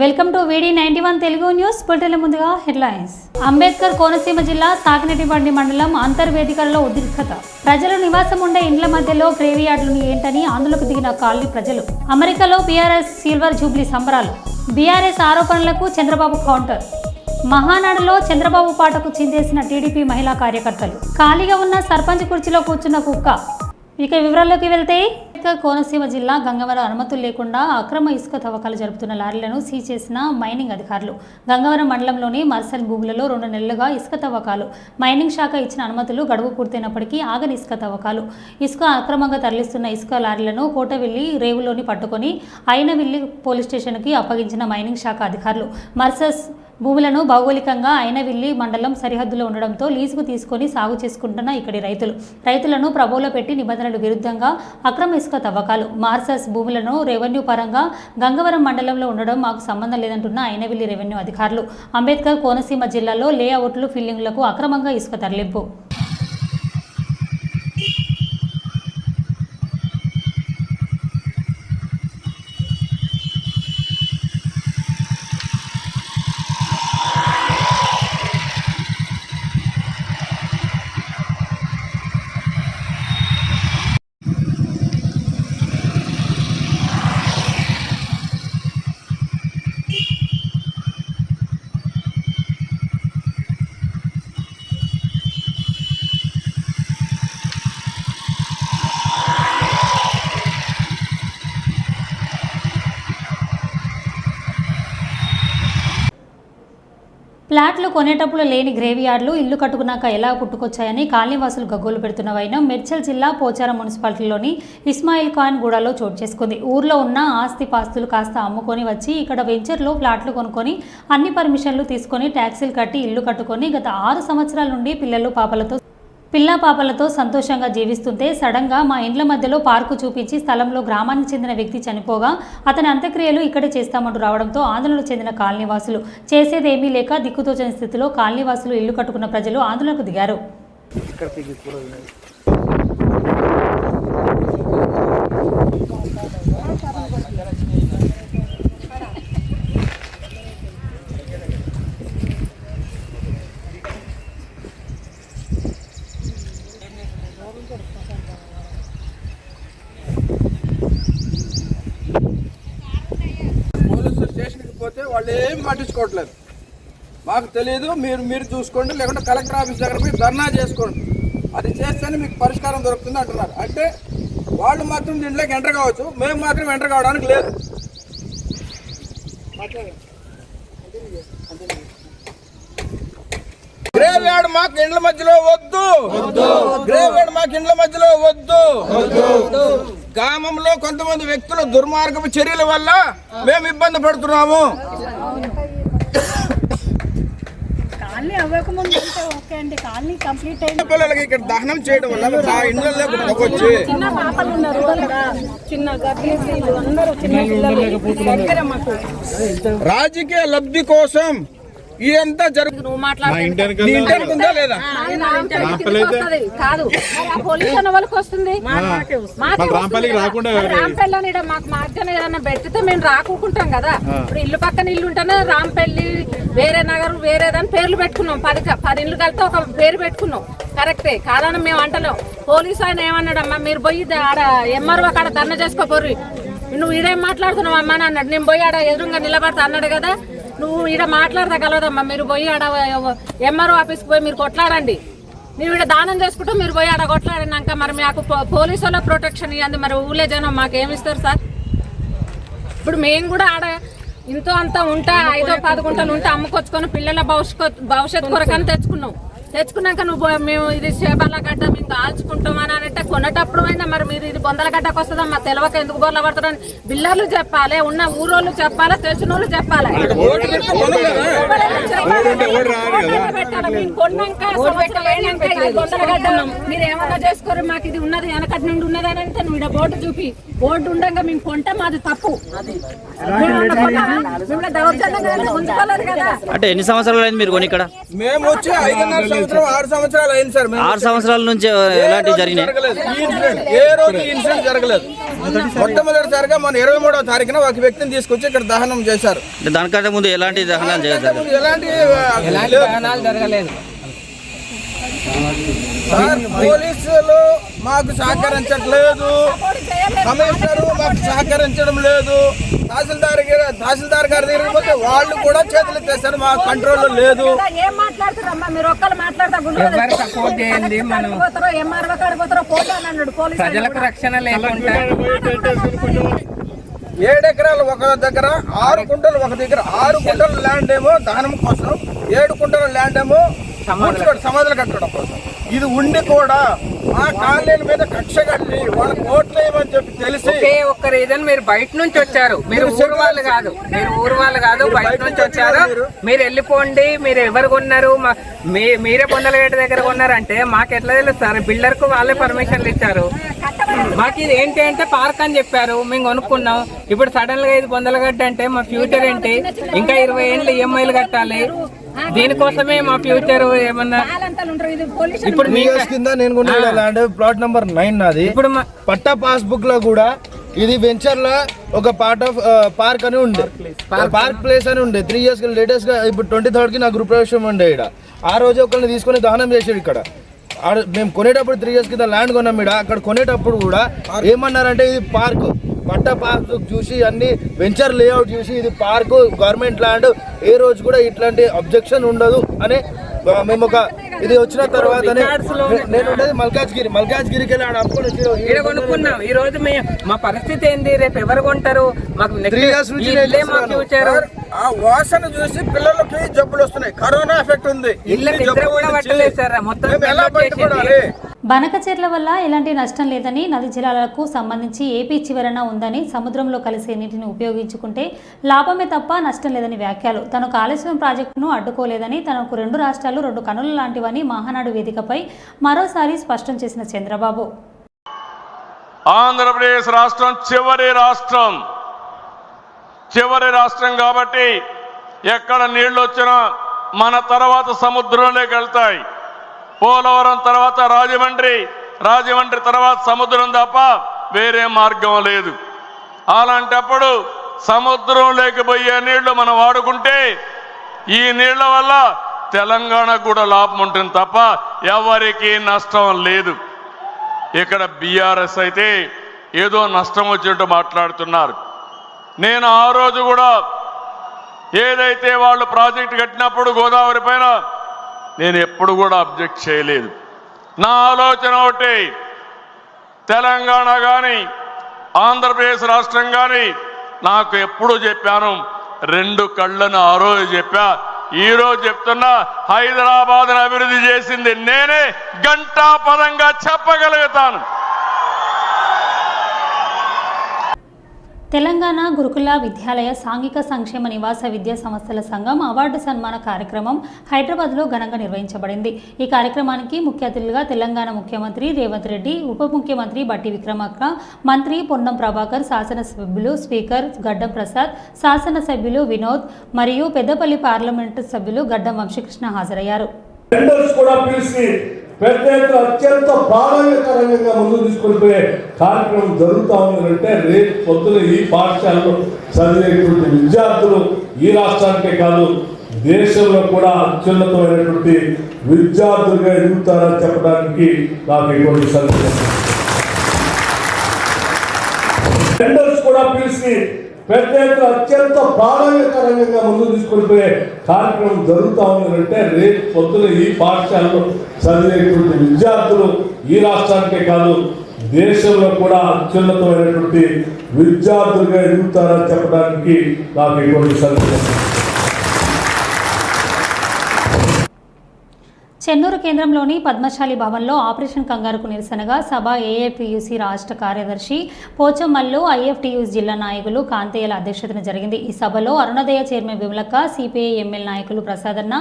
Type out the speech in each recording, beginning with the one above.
Welcome to వీడి ninety one Telugu news bulletin ముందుగా headlines. Ambedkar Konaseema జిల్లా సాకినటిబండి మండలం అంతర్వేదికల్లో ఉద్రిక్తత. ప్రజలు నివాసం ఉండే ఇండ్ల మధ్యలో గ్రేవీ యార్డులు ఏంటని ఆందోళనకు దిగిన కాలనీ ప్రజలు. అమెరికాలో బీఆర్ఎస్ సిల్వర్ జూబ్లీ సంబరాలు. బీఆర్ఎస్ ఆరోపణలకు చంద్రబాబు కౌంటర్. మహానాడులో చంద్రబాబు పాటకు చిందేసిన టీడీపీ మహిళా కార్యకర్తలు. ఖాళీగా ఉన్న సర్పంచ్ కుర్చీలో కూర్చున్న కుక్క. ఇక వివరాల్లోకి వెళ్తే కోనసీమ జిల్లా గంగవరం అనుమతులు లేకుండా అక్రమ ఇసుక తవ్వకాలు జరుపుతున్న లారీలను సీజ్ చేసిన మైనింగ్ అధికారులు. గంగవరం మండలంలోని మర్సల్ భూములలో రెండు నెలలుగా ఇసుక తవ్వకాలు. మైనింగ్ శాఖ ఇచ్చిన అనుమతులు గడువు పూర్తయినప్పటికీ ఆగని ఇసుక తవ్వకాలు. ఇసుక అక్రమంగా తరలిస్తున్న ఇసుక లారీలను కోటవెల్లి రేవులోని పట్టుకొని అయినవిల్లి పోలీస్ స్టేషన్కి అప్పగించిన మైనింగ్ శాఖ అధికారులు. మర్సస్ భూములను భౌగోళికంగా అయినవిల్లి మండలం సరిహద్దులో ఉండడంతో లీజుకు తీసుకొని సాగు చేసుకుంటున్న ఇక్కడి రైతులు. రైతులను ప్రభువులో పెట్టి నిబంధనలు విరుద్ధంగా అక్రమ ఇసుక తవ్వకాలు. మార్సస్ భూములను రెవెన్యూ పరంగా గంగవరం మండలంలో ఉండడం మాకు సంబంధం లేదంటున్న అయినవిల్లి రెవెన్యూ అధికారులు. అంబేద్కర్ కోనసీమ జిల్లాలో లేఅవుట్లు ఫిల్లింగ్లకు అక్రమంగా ఇసుక తరలింపు. ఫ్లాట్లు కొనేటప్పుడు లేని గ్రేవీ ఇల్లు కట్టుకున్నాక ఎలా పుట్టుకొచ్చాయని కాలనీవాసులు గగ్గోలు పెడుతున్న వైనం మెడ్చల్ జిల్లా పోచారం మున్సిపాలిటీలోని ఇస్మాయిల్ ఖాన్ గూడలో చోటు చేసుకుంది. ఊర్లో ఉన్న ఆస్తి పాస్తులు కాస్త అమ్ముకొని వచ్చి ఇక్కడ వెంచర్లో ప్లాట్లు కొనుక్కొని అన్ని పర్మిషన్లు తీసుకొని ట్యాక్సీలు కట్టి ఇల్లు కట్టుకొని గత ఆరు సంవత్సరాల నుండి పిల్లలు పాపలతో పిల్లా పాపలతో సంతోషంగా జీవిస్తుంటే సడన్గా మా ఇండ్ల మధ్యలో పార్కు చూపించి స్థలంలో గ్రామానికి చెందిన వ్యక్తి చనిపోగా అతని అంత్యక్రియలు ఇక్కడే చేస్తామంటూ రావడంతో ఆందోళనకు చెందిన కాలనీవాసులు. చేసేదేమీ లేక దిక్కుతోచని స్థితిలో కాలనీవాసులు ఇల్లు కట్టుకున్న ప్రజలు ఆందోళనకు దిగారు. పోలీసు స్టేషన్కి పోతే వాళ్ళు ఏం పట్టించుకోవట్లేదు. మాకు తెలియదు మీరు మీరు చూసుకోండి లేకుంటే కలెక్టర్ ఆఫీస్ దగ్గర పోయి ధర్నా చేసుకోండి. అది చేస్తేనే మీకు పరిష్కారం దొరుకుతుంది అంటున్నారు. అంటే వాళ్ళు మాత్రం దీంట్లోకి ఎంటర్ కావచ్చు మేము మాత్రం ఎంటర్ కావడానికి లేదు. గ్రేవ్ యార్డ్ మాకు ఇండ్ల మధ్యలో వద్దు. గ్రేవ్ యార్డ్ మాకు ఇండ్ల మధ్యలో వద్దు. గ్రామంలో కొంతమంది వ్యక్తుల దుర్మార్గపు చర్యల వల్ల మేము ఇబ్బంది పడుతున్నాము కాలనీ అవ్వకముందు అంటే ఓకే అండి. కాలనీ కంప్లీట్ అయింది. పిల్లలకి ఇక్కడ దహనం చేయడం వల్ల మా ఇండ్లలో చిన్న పాపలు ఉన్నారు కదా చిన్న గర్భిణీలు అందరూ చిన్న పిల్లలు. దగ్గర మాకు. రాజకీయ లబ్ధి కోసం ఇదంతా జరుగు నువ్వు వెనక ఉందా లేదా? కాదు. మరి ఆ పోలీస్ అన్న వాళ్ళకి వస్తుంది. మాకే రాంపల్లికి రాకుండా రాంపల్లి మాకు మార్గం ఏదైనా పెట్టితే మేము రాకుంటాం కదా. ఇప్పుడు ఇల్లు పక్కన ఇల్లు ఉంటేనే రాంపల్లి వేరే నగరం వేరేదని పేర్లు పెట్టుకున్నాం. పది పది ఇల్లు కలితే ఒక పేరు పెట్టుకున్నాం. కరెక్టే. కాదని మేము అంటలేం. పోలీసు ఆయన ఏమన్నాడమ్మా మీరు పోయి ఆడ ఎంఆర్ఓ కాడ ధర్నా చేసుకోపోర్రి నువ్వు ఇదేం మాట్లాడుతున్నావు అమ్మా అని అన్నాడు. నేను పోయి ఆడ ఎదురుగా నిలబడతా అన్నాడు కదా. నువ్వు ఈడ మాట్లాడదా కలవదమ్మా. మీరు పోయి ఆడ ఎంఆర్ఓ ఆఫీస్కి పోయి మీరు కొట్లాడండి. మీరు ఇక్కడ దానం చేసుకుంటూ మీరు పోయి ఆడ కొట్లాడినాక మరి మాకు పో- పోలీసు వాళ్ళ ప్రొటెక్షన్ ఇవ్వండి మరి ఊళ్ళో జనం మాకు ఇస్తారు సార్? ఇప్పుడు మేము కూడా ఆడ ఇంతో అంతా ఉంటా ఐదో పది గుంటలు ఉంటే అమ్ముకొచ్చుకొని పిల్లల భవిష్యత్ భవిష్యత్తు కొరకని తెచ్చుకున్నాం. తెచ్చుకున్నాక నువ్వు మేము ఇది చేపల గడ్డ మేము కాల్చుకుంటాం అని అంటే కొనేటప్పుడు అయినా మరి మీరు? ఇది బొందల గడ్డకు వస్తుందమ్మా తెలవక ఎందుకు బొర్ల పడుతుందని బిల్లర్లు చెప్పాలి ఉన్న ఊరోళ్ళు చెప్పాలి తెలిసిన వాళ్ళు చెప్పాలి? బొందల గడ్డ మీరు ఏమన్నా చేసుకోరు? మాకు ఇది ఉన్నది వెనకటి నుండి ఉన్నది అని అంటే నువ్వు ఈడ బోర్డు చూపి. బోర్డు ఉండగా మేము కొంటే మాది తప్పు. అంటే ఎన్ని సంవత్సరాలు అయింది మీరు కొని ఇక్కడ? మేము వచ్చి ఐదున్నర సంవత్సరం ఆరు సంవత్సరాలు అయింది సార్. ఆరు సంవత్సరాల నుంచి ఎలాంటివి రోజు జరిగినాయి? జరగలేదు. ఈ ఇన్సిడెంట్ ఏ రోజు ఈ ఇన్సిడెంట్ జరగలేదు. మొట్టమొదటిసారిగా మన ఇరవై మూడవ తారీఖున ఒక వ్యక్తిని తీసుకొచ్చి ఇక్కడ దహనం చేశారు. అంటే దానికంటే ముందు ఎలాంటి దహనాలు చేయలేదు ఎలాంటి లేవు. సార్ పోలీసులు మాకు సహకరించట్లేదు. కమిషనర్ మాకు సహకరించడం లేదు. తహసీల్దార్ గారి- తహసీల్దార్ గారి దగ్గరికి పోతే వాళ్ళు కూడా చేతులు ఎత్తేస్తారు మా కంట్రోల్ లేదు. ఏం మాట్లాడుతారమ్మా మీరు ఒక్కరు మాట్లాడతా ఎవరు సపోర్ట్ చేయండి మనం. ప్రజలకు రక్షణ లేకుండా. ఏడెకరాలు ఒక దగ్గర ఆరు కుంటలు ఒక దగ్గర. ఆరు కుంటల ల్యాండ్ ఏమో దహనం కోసం ఏడు కుంటల ల్యాండ్ ఏమో పూడ్చుకోవడం, సమాధులు కట్టడం ఇది ఉండి కూడా మా కాలనీల మీద కక్ష కట్టి వాళ్ళకి ఓట్లు వేయమని చెప్పి తెలిసి ఒకే ఒక్క రీజన్ మీరు బయట నుంచి వచ్చారు. మీరు ఊరు వాళ్ళు కాదు. మీరు ఊరు వాళ్ళు కాదు బయట నుంచి వచ్చారు. మీరు. వెళ్ళిపోండి మీరు ఎవరు కొన్నారు? మీరే బొందలగేట దగ్గర కొన్నారంటే మాకు ఎట్లా తెలుస్తారు బిల్డర్కు వాళ్ళే పర్మిషన్లు ఇచ్చారు. మాకు ఇది ఏంటి అంటే పార్క్ అని చెప్పారు. మేము కొనుక్కున్నాం. ఇప్పుడు సడన్గా ఇది బొందలగడ్డ అంటే మా ఫ్యూచర్ ఏంటి? ఇంకా ఇరవై ఏళ్ళు ఈఎంఐలు కట్టాలి. దీనికోసమే మా ఫ్యూచర్ ఏమన్నా ఇప్పుడు ఇయర్స్ కింద నేను కొన్న ల్యాండ్ ప్లాట్ నెంబర్ నైన్ నాది. ఇప్పుడు మా- పట్టా పాస్బుక్లో కూడా ఇది వెంచర్లో ఒక పార్ట్ ఆఫ్ పార్క్ అని ఉండే. పార్క్ ప్లేస్ అని ఉండే. త్రీ ఇయర్స్ లేటెస్ట్గా ఇప్పుడు ట్వంటీ థర్డ్కి నా గృహ ప్రవేశం ఉండే ఇక్కడ ఆ రోజు ఒకరిని తీసుకొని దహనం చేసాడు ఇక్కడ. ఆడ మేము కొనేటప్పుడు త్రీ ఇయర్స్ కింద ల్యాండ్ కొన్నాం ఇక్కడ అక్కడ కొనేటప్పుడు కూడా ఏమన్నారంటే ఇది పార్క్ పట్టా పార్క్ చూసి అన్ని వెంచర్ లేఅవుట్ చూసి ఇది పార్క్ గవర్నమెంట్ ల్యాండ్ ఏ రోజు కూడా ఇట్లాంటి అబ్జెక్షన్ ఉండదు అని మేము ఒక ఇది వచ్చిన తర్వాతనే నే- నేను ఉండేది మల్కాజ్గిరి. మల్కాజ్గిరికి వెళ్ళి ఆడ కొనుక్కున్నాం. ఈ రోజు మా పరిస్థితి ఏంది? రేపు ఎవరు కొంటారు? మాకు Three years నుంచి ఇల్లే ఆ వాసన చూసి పిల్లలకి జబ్బులు వస్తున్నాయి. కరోనా ఎఫెక్ట్ ఉంది. మేము ఎలా. బయటపడాలి? బనకచెర్ల వల్ల ఎలాంటి నష్టం లేదని నది జలాలకు సంబంధించి ఏపీ చివరన ఉందని సముద్రంలో కలిసే నీటిని ఉపయోగించుకుంటే లాభమే తప్ప నష్టం లేదని వ్యాఖ్యలు. తను కాళేశ్వరం ప్రాజెక్టును అడ్డుకోలేదని తనకు రెండు రాష్ట్రాలు రెండు కనుల లాంటివని మహానాడు వేదికపై మరోసారి స్పష్టం చేసిన చంద్రబాబు. ఆంధ్రప్రదేశ్ రాష్ట్రం చివరి రాష్ట్రం. చివరి రాష్ట్రం కాబట్టి ఎక్కడ నీళ్ళు వచ్చినా మన తర్వాత సముద్రంలోకి వెళ్తాయి. పోలవరం తర్వాత రాజమండ్రి. రాజమండ్రి తర్వాత సముద్రం తప్ప వేరే మార్గం లేదు. అలాంటప్పుడు సముద్రం లేకపోయే నీళ్ళు మనం వాడుకుంటే ఈ నీళ్ళ వల్ల తెలంగాణకు కూడా లాభం ఉంటుంది తప్ప ఎవరికీ నష్టం లేదు. ఇక్కడ బీఆర్ఎస్ అయితే ఏదో నష్టం వచ్చినట్టు మాట్లాడుతున్నారు. నేను ఆ రోజు కూడా ఏదైతే వాళ్ళు ప్రాజెక్ట్ కట్టినప్పుడు గోదావరి పైన నేను ఎప్పుడు కూడా అబ్జెక్ట్ చేయలేదు. నా ఆలోచన ఒకటి తెలంగాణ కానీ ఆంధ్రప్రదేశ్ రాష్ట్రం కానీ నాకు ఎప్పుడు చెప్పాను రెండు కళ్ళను ఆ రోజు చెప్పా. ఈ రోజు చెప్తున్నా హైదరాబాద్ను అభివృద్ధి చేసింది నేనే గంటా పదంగా చెప్పగలుగుతాను. తెలంగాణ గురుకుల విద్యాలయ సాంఘిక సంక్షేమ నివాస విద్యా సంస్థల సంఘం అవార్డు సన్మాన కార్యక్రమం హైదరాబాద్లో ఘనంగా నిర్వహించబడింది. ఈ కార్యక్రమానికి ముఖ్య అతిథులుగా తెలంగాణ ముఖ్యమంత్రి రేవంత్ రెడ్డి ఉప ముఖ్యమంత్రి బట్టి విక్రమార్క మంత్రి పొన్నం ప్రభాకర్ శాసనసభ్యులు స్పీకర్ గడ్డం ప్రసాద్ శాసనసభ్యులు వినోద్ మరియు పెద్దపల్లి పార్లమెంటు సభ్యులు గడ్డం వంశీకృష్ణ హాజరయ్యారు. పెద్ద ఎత్తున అత్యంత ప్రాధాన్యకరంగా ముందుకు తీసుకెళ్ళిపోయే కార్యక్రమం జరుగుతూ ఉందంటే రేపు పొద్దున ఈ పాఠశాలలో చదివేటువంటి విద్యార్థులు ఈ రాష్ట్రానికే కాదు దేశంలో కూడా అత్యున్నతమైనటువంటి విద్యార్థులుగా ఎదుగుతారని చెప్పడానికి నాకు ఎటువంటి సందేహం టెండర్స్ కూడా పిలిచి పెద్ద ఎత్తున అత్యంత ప్రాధాన్యకరంగా ముందు తీసుకెళ్ళిపోయే కార్యక్రమం జరుగుతూ ఉందంటే రేపు పొద్దున ఈ పాఠశాలలో చదివేటువంటి విద్యార్థులు ఈ రాష్ట్రానికే కాదు దేశంలో కూడా అత్యున్నతమైనటువంటి విద్యార్థులుగా ఎదుగుతారని చెప్పడానికి నాకు ఎటువంటి సందేహం చెన్నూరు కేంద్రంలోని పద్మశాలి భవన్లో ఆపరేషన్ కంగారుకు నిరసనగా సభ ఏఐపియుసి రాష్ట్ర కార్యదర్శి పోచమల్లు ఐఎఫ్టియుసి జిల్లా నాయకులు కాంతయ్యల అధ్యక్షతన జరిగింది. ఈ సభలో అరుణోదయ చైర్మన్ విమలక్క సిపిఐ ఎమ్మెల్ నాయకులు ప్రసాదన్న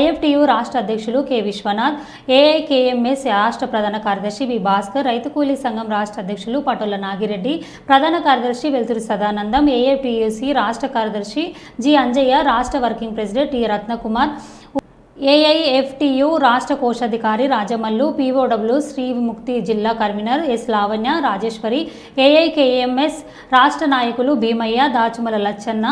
ఐఎఫ్టియు రాష్ట్ర అధ్యక్షులు కె విశ్వనాథ్ ఏఐకేఎంఎస్ రాష్ట్ర ప్రధాన కార్యదర్శి వి భాస్కర్ రైతు కూలీ సంఘం రాష్ట్ర అధ్యక్షులు పటోల నాగిరెడ్డి ప్రధాన కార్యదర్శి వెల్తురి సదానందం ఏఐపియుసి రాష్ట్ర కార్యదర్శి జి అంజయ్య రాష్ట్ర working president T Ratnakumar AIFTU రాష్ట్ర కోశాధికారి రాజమల్లు పీఓడబ్ల్యూ శ్రీముక్తి జిల్లా convener S Lavanya Rajeshwari AIKMS రాష్ట్ర నాయకులు భీమయ్య దాచుమల లచ్చన్న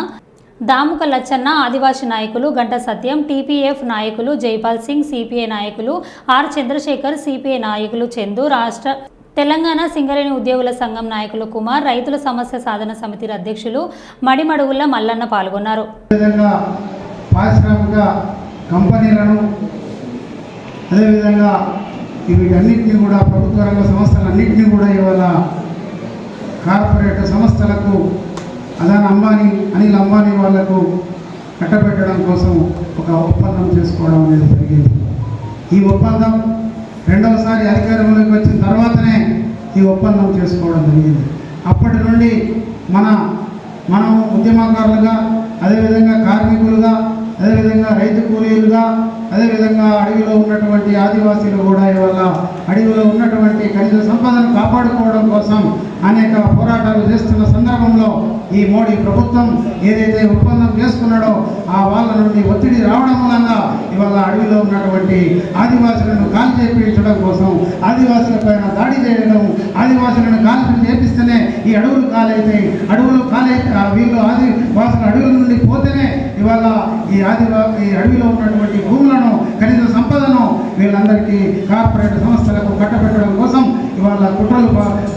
దాముక లచ్చన్న ఆదివాసీ నాయకులు గంట సత్యం టీపీఎఫ్ నాయకులు జైపాల్ సింగ్ సిపిఐ నాయకులు ఆర్ చంద్రశేఖర్ సిపిఐ నాయకులు చందు రాష్ట్ర తెలంగాణ సింగరేణి ఉద్యోగుల సంఘం నాయకులు కుమార్ రైతుల సమస్య సాధన సమితి అధ్యక్షులు మడిమడుగుల మల్లన్న పాల్గొన్నారు. కంపెనీలను అదేవిధంగా వీటన్నిటిని కూడా ప్రభుత్వ రంగ సంస్థలన్నింటినీ కూడా ఇవాళ కార్పొరేట్ సంస్థలకు అదాని అంబానీ అనిల్ అంబానీ వాళ్ళకు కట్టబెట్టడం కోసం ఒక ఒప్పందం చేసుకోవడం అనేది జరిగింది. ఈ ఒప్పందం రెండవసారి అధికారంలోకి వచ్చిన తర్వాతనే ఈ ఒప్పందం చేసుకోవడం జరిగింది. అప్పటి నుండి మన మనం ఉద్యమకారులుగా అదేవిధంగా కార్మికులుగా అదేవిధంగా అడవిలో ఉన్నటువంటి ఆదివాసీలు కూడా ఇవాళ అడవిలో ఉన్నటువంటి ఖనిజ సంపదను కాపాడుకోవడం కోసం అనేక పోరాటాలు చేస్తున్న సందర్భంలో ఈ మోడీ ప్రభుత్వం ఏదైతే ఒప్పందం చేసుకున్నాడో ఆ వాళ్ళ నుండి ఒత్తిడి రావడం వలన ఇవాళ అడవిలో ఉన్నటువంటి ఆదివాసులను కాల్ చేపించడం కోసం ఆదివాసుల పైన దాడి చేయడం ఆదివాసులను కాల్ చేపిస్తేనే ఈ అడవులు కాలైతాయి. అడవులు కాలైతే వీళ్ళు ఆదివాసులు అడవుల నుండి పోతేనే ఇవాళ ఈ ఆదివా ఈ అడవిలో ఉన్నటువంటి భూములను ఖనిజ సంపదను వీళ్ళందరికీ కార్పొరేట్ సంస్థలకు కట్టబెట్టడం కోసం ఇవాళ కుట్రలు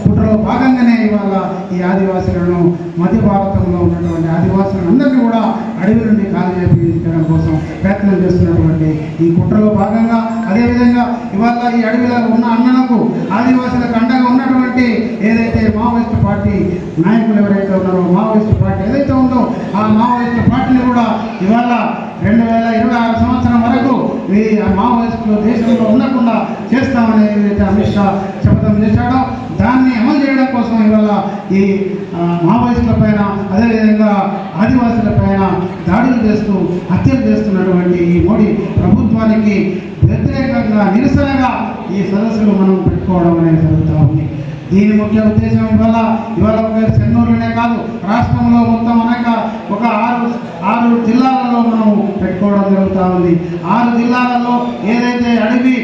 కుట్రలో భాగంగానే ఇవాళ ఈ ఆదివాసులను మధ్య భారతంలో ఉన్నటువంటి ఆదివాసులను అందరినీ కూడా అడవి నుండి ఖాళీ చేయించడం కోసం ప్రయత్నం చేస్తున్నటువంటి ఈ కుట్రలో భాగంగా అదేవిధంగా ఇవాళ ఈ అడవిలో ఉన్న అన్నలకు ఆదివాసులకు అండగా ఉన్నటువంటి ఏదైతే మావోయిస్ట్ పార్టీ నాయకులు ఎవరైతే ఉన్నారో మావోయిస్ట్ పార్టీ ఏదైతే ఉందో ఆ మావోయిస్ట్ పార్టీని కూడా ఇవాళ రెండు వేల ఇరవై ఆరు సంవత్సరం వరకు ఈ మావోయిస్టులు దేశంలో ఉండకుండా చేస్తామని ఏదైతే అమిత్ షా శపథం చేశాడో దాన్ని అమలు చేయడం కోసం ఇవాళ ఈ మావోయిస్టుల పైన అదేవిధంగా ఆదివాసుల పైన దాడులు చేస్తూ హత్యలు చేస్తున్నటువంటి ఈ మోడీ ప్రభుత్వానికి వ్యతిరేకంగా నిరసనగా ఈ సదస్సులు మనం పెట్టుకోవడం అనేది జరుగుతూ ఉంది. దీని ముఖ్య ఉద్దేశం ఇవాళ ఇవాళ చెన్నూరులోనే కాదు రాష్ట్రంలో మొత్తం అనేక ఒక ఆరు ఆరు జిల్లాలలో మనం పెట్టుకోవడం జరుగుతూ ఉంది. ఆరు జిల్లాలలో ఏదైతే అడవి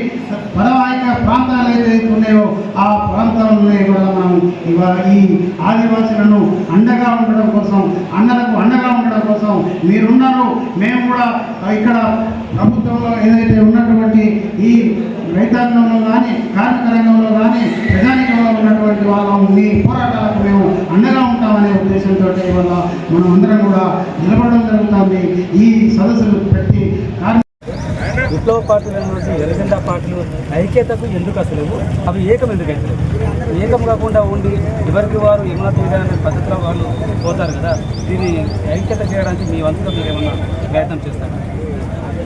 పరవాహిక ప్రాంతాలు ఏదైతే ఉన్నాయో ఆ ప్రాంతాలలో కూడా మనం ఇవాళ ఈ ఆదివాసులను అండగా ఉండడం కోసం అన్నలకు అండగా ఉండడం కోసం మీరున్నారు. మేము కూడా ఇక్కడ ప్రభుత్వంలో ఏదైతే ఉన్నటువంటి ఈ రైతాంగంలో కానీ కార్మిక రంగంలో కానీ ప్రజానికంలో ఉన్నటువంటి వాళ్ళం మీ పోరాటాలకు మేము అండగా ఉంటామనే ఉద్దేశంతో ఇవాళ మనం అందరం కూడా నిలబడడం జరుగుతుంది. ఈ సదస్సులు పెట్టి విప్లవ పార్టీలు నుంచి ఎర్రజెండా పార్టీలు ఐక్యతకు ఎందుకు అసలు అవి ఏకం ఎందుకైతే ఏకం కాకుండా ఉండి ఎవరికి వారు యమునా తీరా అనే పద్ధతిలో వాళ్ళు పోతారు కదా దీన్ని ఐక్యత చేయడానికి మీ వంతులో మీరు ఏమన్నా ప్రయత్నం చేస్తారు?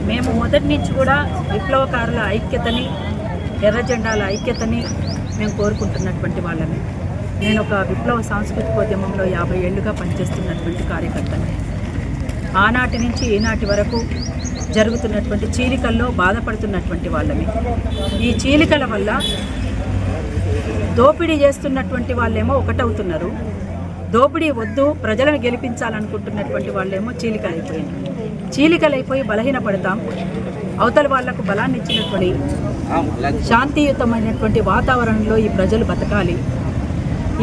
మేము మొదటి నుంచి కూడా విప్లవకారుల ఐక్యతని ఎర్ర జెండాల ఐక్యతని మేము కోరుకుంటున్నటువంటి వాళ్ళని నేను ఒక విప్లవ సాంస్కృతికోద్యమంలో యాభై ఏళ్ళుగా పనిచేస్తున్నటువంటి కార్యకర్తని. ఆనాటి నుంచి ఈనాటి వరకు జరుగుతున్నటువంటి చీలికల్లో బాధపడుతున్నటువంటి వాళ్ళమే. ఈ చీలికల వల్ల దోపిడీ చేస్తున్నటువంటి వాళ్ళేమో ఒకటవుతున్నారు. దోపిడీ వద్దు ప్రజలను గెలిపించాలనుకుంటున్నటువంటి వాళ్ళేమో చీలికలైపోయింది చీలికలైపోయి బలహీనపడతాం. అవతల వాళ్ళకు బలాన్ని ఇచ్చినటువంటి శాంతియుతమైనటువంటి వాతావరణంలో ఈ ప్రజలు బతకాలి.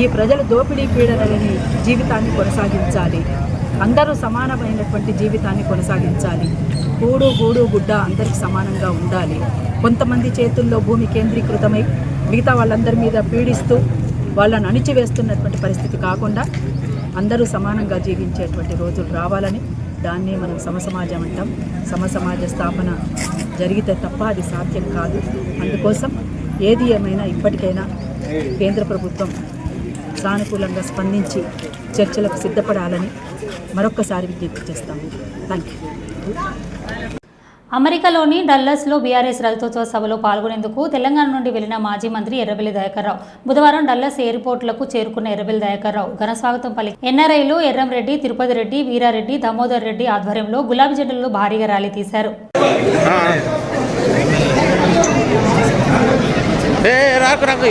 ఈ ప్రజలు దోపిడీ పీడనలని జీవితాన్ని కొనసాగించాలి. అందరూ సమానమైనటువంటి జీవితాన్ని కొనసాగించాలి. గూడు గూడు గుడ్డ అందరికి సమానంగా ఉండాలి. కొంతమంది చేతుల్లో భూమి కేంద్రీకృతమై మిగతా వాళ్ళందరి మీద పీడిస్తూ వాళ్ళని అణిచివేస్తున్నటువంటి పరిస్థితి కాకుండా అందరూ సమానంగా జీవించేటువంటి రోజులు రావాలని దాన్ని మనం సమసమాజం అంటాం. సమసమాజ స్థాపన జరిగితే తప్ప అది సాధ్యం కాదు. అందుకోసం ఏది ఏమైనా ఇప్పటికైనా కేంద్ర ప్రభుత్వం సానుకూలంగా స్పందించి చర్చలకు సిద్ధపడాలని మరొక్కసారి విజ్ఞప్తి చేస్తాము. థ్యాంక్ యూ అమెరికాలోని డల్లస్లో బీఆర్ఎస్ రథోత్సవ సభలో పాల్గొనేందుకు తెలంగాణ నుండి వెళ్ళిన మాజీ మంత్రి ఎర్రబెల్లి దయాకర్రావు. బుధవారం డల్లస్ ఎయిర్పోర్ట్లకు చేరుకున్న ఎర్రబెల్లి దయాకర్రావు. ఘనస్వాగతం పలికి ఎన్ఆర్ఐలు ఎర్రంరెడ్డి తిరుపతి రెడ్డి వీరారెడ్డి దామోదర్ రెడ్డి ఆధ్వర్యంలో గులాబీ జెండలు భారీగా ర్యాలీ తీశారు. రాకు రాకు.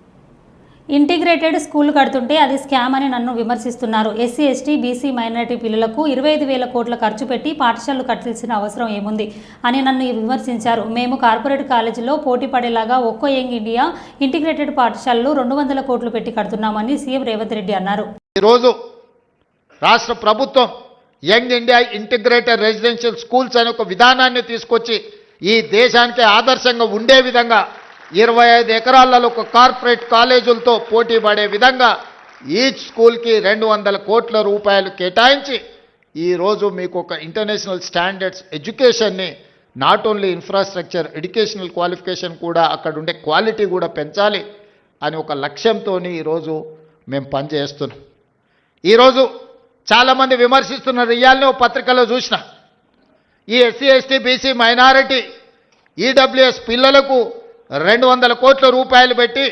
ఇంటిగ్రేటెడ్ స్కూల్ కడుతుంటే అది స్కామ్ అని నన్ను విమర్శిస్తున్నారు. ఎస్సీ ఎస్టీ బీసీ మైనారిటీ పిల్లలకు ఇరవై ఐదు వేల కోట్ల ఖర్చు పెట్టి పాఠశాలలు కట్టాల్సిన అవసరం ఏముంది అని నన్ను విమర్శించారు. మేము కార్పొరేట్ కాలేజీలో పోటీ పడేలాగా ఒక్కో యంగ్ ఇండియా ఇంటిగ్రేటెడ్ పాఠశాలలు రెండు వందల కోట్లు పెట్టి కడుతున్నామని సీఎం రేవంత్ రెడ్డి అన్నారు. ఈరోజు రాష్ట్ర ప్రభుత్వం young India integrated residential schools అనే ఒక విధానాన్ని తీసుకొచ్చి ఈ దేశానికి ఆదర్శంగా ఉండే విధంగా ఇరవై ఐదు ఎకరాలలో ఒక కార్పొరేట్ కాలేజీలతో పోటీ పడే విధంగా ఈచ్ స్కూల్కి రెండు వందల కోట్ల రూపాయలు కేటాయించి ఈరోజు మీకు ఒక international standards ఎడ్యుకేషన్ని not only infrastructure educational qualification కూడా అక్కడ ఉండే క్వాలిటీ కూడా పెంచాలి అని ఒక లక్ష్యంతో ఈరోజు మేము పనిచేస్తున్నాం. ఈరోజు చాలామంది విమర్శిస్తున్న రియాల్ని ఓ పత్రికలో చూసిన ఈ SC ST BC minority EWS పిల్లలకు రెండు వందల కోట్ల రూపాయలు పెట్టి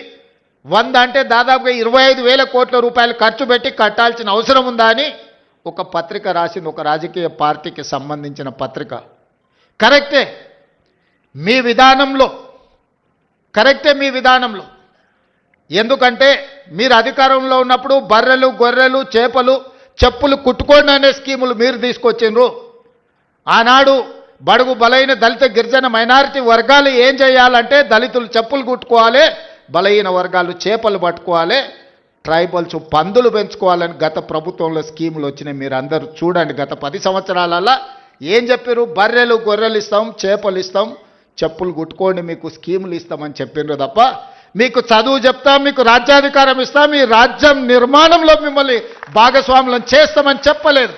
వంద అంటే దాదాపుగా ఇరవై ఐదు వేల కోట్ల రూపాయలు ఖర్చు పెట్టి కట్టాల్సిన అవసరం ఉందా అని ఒక పత్రిక రాసింది ఒక రాజకీయ పార్టీకి సంబంధించిన పత్రిక. కరెక్టే మీ విధానంలో కరెక్టే మీ విధానంలో. ఎందుకంటే మీరు అధికారంలో ఉన్నప్పుడు బర్రెలు గొర్రెలు చేపలు చెప్పులు కుట్టుకోండి అనే స్కీములు మీరు తీసుకొచ్చిండ్రు. ఆనాడు బడుగు బలైన దళిత గిరిజన మైనారిటీ వర్గాలు ఏం చేయాలంటే దళితులు చెప్పులు కుట్టుకోవాలి బలహీన వర్గాలు చేపలు పట్టుకోవాలి ట్రైబల్స్ పందులు పెంచుకోవాలని గత ప్రభుత్వంలో స్కీములు వచ్చినాయి. మీరు అందరూ చూడండి గత పది సంవత్సరాలలో ఏం చెప్పారు బర్రెలు గొర్రెలు ఇస్తాం చేపలు ఇస్తాం చెప్పులు కుట్టుకోండి మీకు స్కీములు ఇస్తామని చెప్పిండ్రు తప్ప మీకు చదువు చెప్తాం మీకు రాజ్యాధికారం ఇస్తాం మీ రాజ్యం నిర్మాణంలో మిమ్మల్ని భాగస్వాములను చేస్తామని చెప్పలేదు.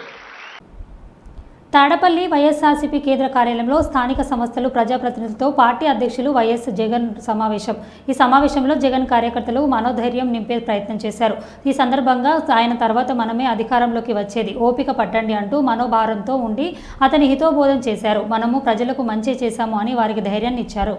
తాడపల్లి వైఎస్ఆర్సీపీ కేంద్ర కార్యాలయంలో స్థానిక సంస్థలు ప్రజాప్రతినిధులతో పార్టీ అధ్యక్షులు వైఎస్ జగన్ సమావేశం. ఈ సమావేశంలో జగన్ కార్యకర్తలు మనోధైర్యం నింపే ప్రయత్నం చేశారు. ఈ సందర్భంగా ఆయన తర్వాత మనమే అధికారంలోకి వచ్చేది. ఓపిక పట్టండి అంటూ మనోభారంతో ఉండి అతని హితోబోధం చేశారు. మనము ప్రజలకు మంచి చేశాము అని వారికి ధైర్యాన్ని ఇచ్చారు.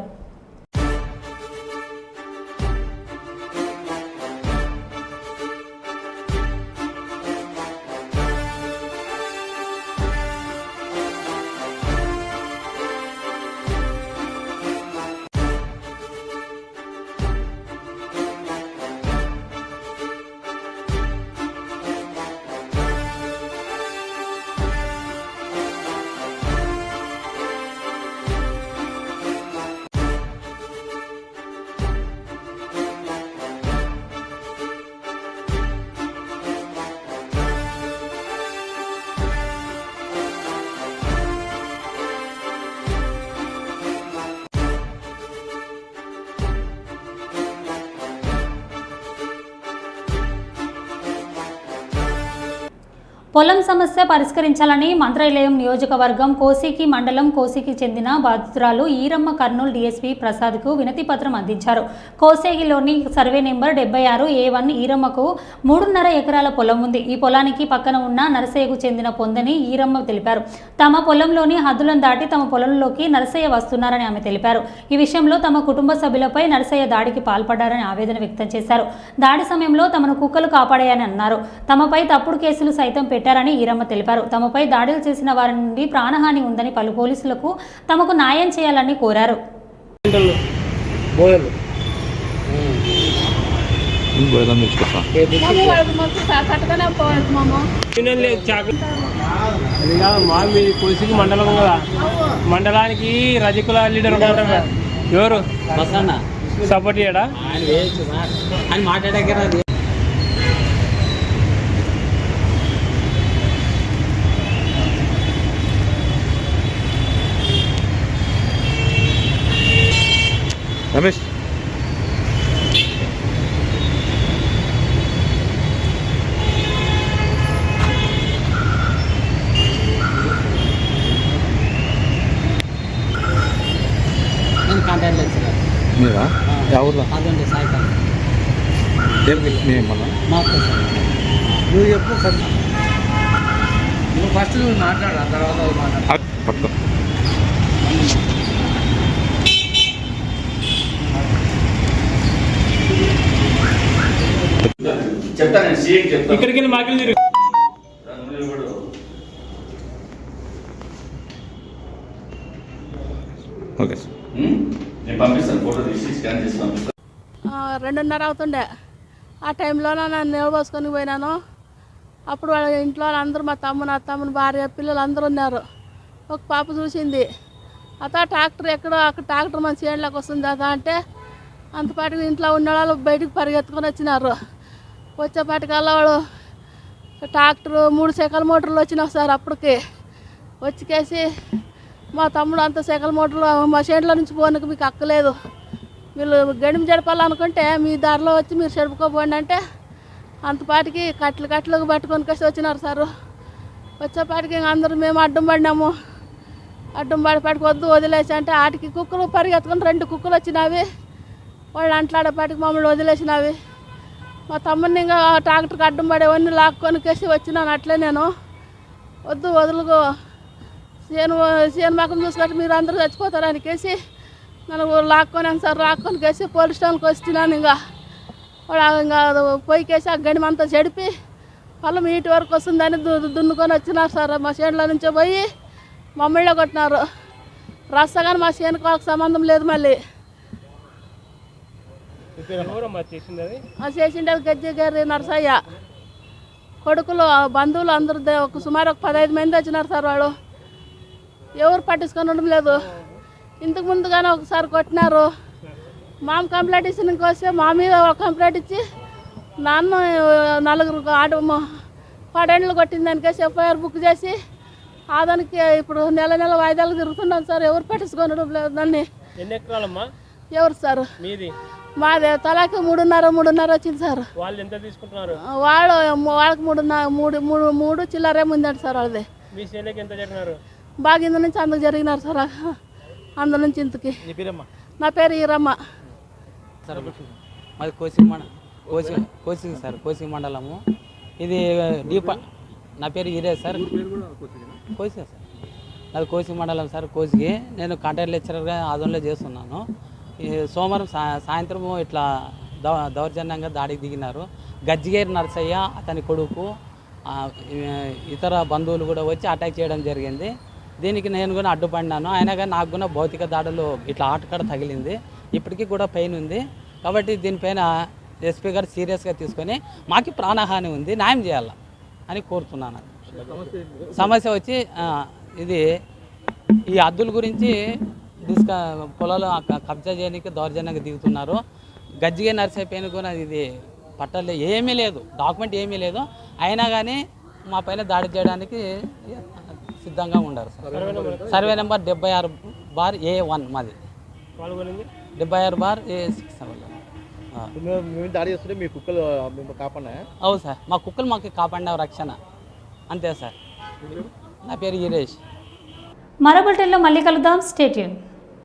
పొలం సమస్య పరిష్కరించాలని మంత్రాలయం నియోజకవర్గం కోసికి మండలం కోసికి చెందిన బాధితురాలు ఈరమ్మ కర్నూలు డీఎస్పీ ప్రసాద్కు వినతి పత్రం అందించారు. కోసేగిలోని సర్వే నెంబర్ డెబ్బై ఆరు ఏ వన్ ఈరమ్మకు మూడున్నర ఎకరాల పొలం ఉంది. ఈ పొలానికి పక్కన ఉన్న నరసయ్యకు చెందిన పొందని ఈరమ్మ తెలిపారు. తమ పొలంలోని హద్దులను దాటి తమ పొలంలోకి నరసయ్య వస్తున్నారని ఆమె తెలిపారు. ఈ విషయంలో తమ కుటుంబ సభ్యులపై నరసయ్య దాడికి పాల్పడ్డారని ఆవేదన వ్యక్తం చేశారు. దాడి సమయంలో తమను కుక్కలు కాపాడాయని అన్నారు. తమపై తప్పుడు కేసులు సైతం పెట్టారని ఈరమ్మ తెలిపారు. తమపై దాడులు చేసిన వారి నుండి ప్రాణహాని ఉందని పలు పోలీసులకు తమకు న్యాయం చేయాలని కోరారు. మండలం కదా. మండలానికి రజకుల లీడర్ ఎవరు? సపోర్ట్ చేయడా? అని మాట్లాడే రమేష్. మీరా? ఎవరు? నువ్వు చెప్పు సార్ నువ్వు ఫస్ట్ నువ్వు మాట్లాడు ఆ తర్వాత మాట్లాడు సీఎం చెప్తాను. ఇక్కడికి వెళ్ళి మాకెళ్ళి తిరుగు. Okay sir. నేను పంపిస్తాను ఫోటో తీసి స్కాన్ చేసి పంపిస్తాను. రెండున్నర అవుతుండే. ఆ టైంలో నన్ను నిలబోసుకొని పోయినాను. అప్పుడు వాళ్ళ ఇంట్లో అందరూ మా తమ్ముడు నా తమ్ముని భార్య పిల్లలు అందరూ ఉన్నారు. ఒక పాప చూసింది. అత ట్రాక్టర్ ఎక్కడో అక్కడ ట్రాక్టర్ మన చేనులోకి వస్తుంది అత అంటే అంతపాటికి ఇంట్లో ఉన్న వాళ్ళు బయటికి పరిగెత్తుకొని వచ్చినారు. వచ్చేపాటికల్లా వాడు ట్రాక్టర్ మూడు సెకల్ మోటార్లు వచ్చినాయి సార్ అప్పటికి. వచ్చికేసి మా తమ్ముడు అంత సెకల్ మోటార్లు మా చేనులో నుంచి పోనీకి మీకు అక్కలేదు వీళ్ళు గడిమి జడపాలనుకుంటే మీ దారిలో వచ్చి మీరు చెడుపుకోపోండి అంటే అంతపాటికి కట్లు కట్లు పట్టుకొని కసి వచ్చినారు సారు. వచ్చేపాటికి అందరూ మేము అడ్డం పడినాము. అడ్డం పడి పడికి వద్దు వదిలేసి అంటే ఆటికి కుక్కలు పరిగెత్తుకొని రెండు కుక్కలు వచ్చినవి. వాళ్ళు అంట్లాడేపాటికి మమ్మల్ని వదిలేసినవి. మా తమ్ముడిని ఇంకా ట్రాక్టర్కి అడ్డం పడేవన్నీ లాక్కొని కేసి వచ్చినాను అట్లే నేను. వద్దు వదులుకో. చేను చేను మకం చూసుకుంటే మీరు అందరూ చచ్చిపోతారని కేసి నన్ను లాక్కొని సార్ లాక్కొని కేసి పోలీస్ స్టేషన్కి వచ్చినాను ఇంకా. వాడు ఇంకా పొయ్యికేసి ఆ గడిమంతా చెడిపి పొలం ఇటు వరకు వస్తుందని దున్నుకొని వచ్చినారు సార్. మా చేనులో నుంచే పోయి మమ్మల్ని కొట్టినారు. రస్తగాని మా చేనుకు వాళ్ళకి సంబంధం లేదు మళ్ళీ ఎవరమ్మా చేసింది అది ఆ చేసిండే గజ్జి గారి నరసయ్య. కొడుకులు బంధువులు అందరూ ఒక సుమారు ఒక పదహైదు మంది వచ్చినారు సార్ వాళ్ళు. ఎవరు పట్టించుకొని ఉండడం లేదు. ఇంతకు ముందుగానే ఒకసారి కొట్టినారు. మామ కంప్లైంట్ ఇచ్చినకి వస్తే మా మీద ఒక కంప్లైంట్ ఇచ్చి నాన్న నలుగురు ఆడ పడేళ్ళు కొట్టిన దానికేసి ఎఫ్ఐఆర్ బుక్ చేసి. ఆ దానికి ఇప్పుడు నెల నెల వాయిదాలు తిరుగుతున్నాను సార్. ఎవరు పట్టించుకొనడం లేదు దాన్ని ఎన్ని ఎకరాలమ్మా? ఎవరు సార్? మీది? మాది తలాకి మూడున్నర మూడున్నర వచ్చింది సార్. వాళ్ళు ఎంత తీసుకుంటున్నారు? వాడు వాళ్ళకి మూడున్నర మూడు మూడు మూడు చిల్లరే ముందండి సార్ వాళ్ళది. మీ సేనకి ఎంత జరిగినారు? బాగా ఇందు నుంచి అందుకు జరిగినారు సార్. అందు నుంచి ఇంతకి. నీ పేరు ఈరమ్మ. సార్ మాది కోసి మండ కోసి కోసి సార్ కోసి మండలము. ఇది డీప నా పేరు ఈరే సార్. కోసి సార్. నాది కోసి మండలం సార్ కోసికి నేను కాంట్రాక్ట్ లెక్చరర్గా ఆదంలో చేస్తున్నాను. సోమవారం సా సాయంత్రం ఇట్లా దౌ దౌర్జన్యంగా దాడికి దిగినారు. గజ్జిగేరి నరసయ్య అతని కొడుకు ఇతర బంధువులు కూడా వచ్చి అటాక్ చేయడం జరిగింది. దీనికి నేను కూడా అడ్డుపడినాను. అయినా కానీ నాకు కూడా భౌతిక దాడులు ఇట్లా ఆటకడ తగిలింది. ఇప్పటికీ కూడా పెయిన్ ఉంది. కాబట్టి దీనిపైన ఎస్పీ గారు సీరియస్గా తీసుకొని మాకు ప్రాణహాని ఉంది న్యాయం చేయాల అని కోరుతున్నాను. సమస్య వచ్చి ఇది ఈ అద్దుల గురించి డిస్క పొలాలు కబ్జా చేయడానికి దౌర్జన్యంగా దిగుతున్నారు. గజ్జిగే నర్సైపోయిన కూడా ఇది పట్టలే ఏమీ లేదు. డాక్యుమెంట్ ఏమీ లేదు. అయినా కానీ మా పైన దాడి చేయడానికి సిద్ధంగా ఉండరు సార్. సర్వే నెంబర్ డెబ్బై ఆరు బార్ ఏ వన్ మాది. డెబ్బై ఆరు బార్ ఏ సిక్స్ దాడి చేస్తుంటే మీ కుక్కలు కాపాడినా అవును సార్. మా కుక్కలు మాకు కాపాడిన రక్షణ. అంతే సార్. నా పేరు గిరీష్ మరో బులెటిన్లో మళ్ళీ కలుద్దాం. స్టేట్యూన్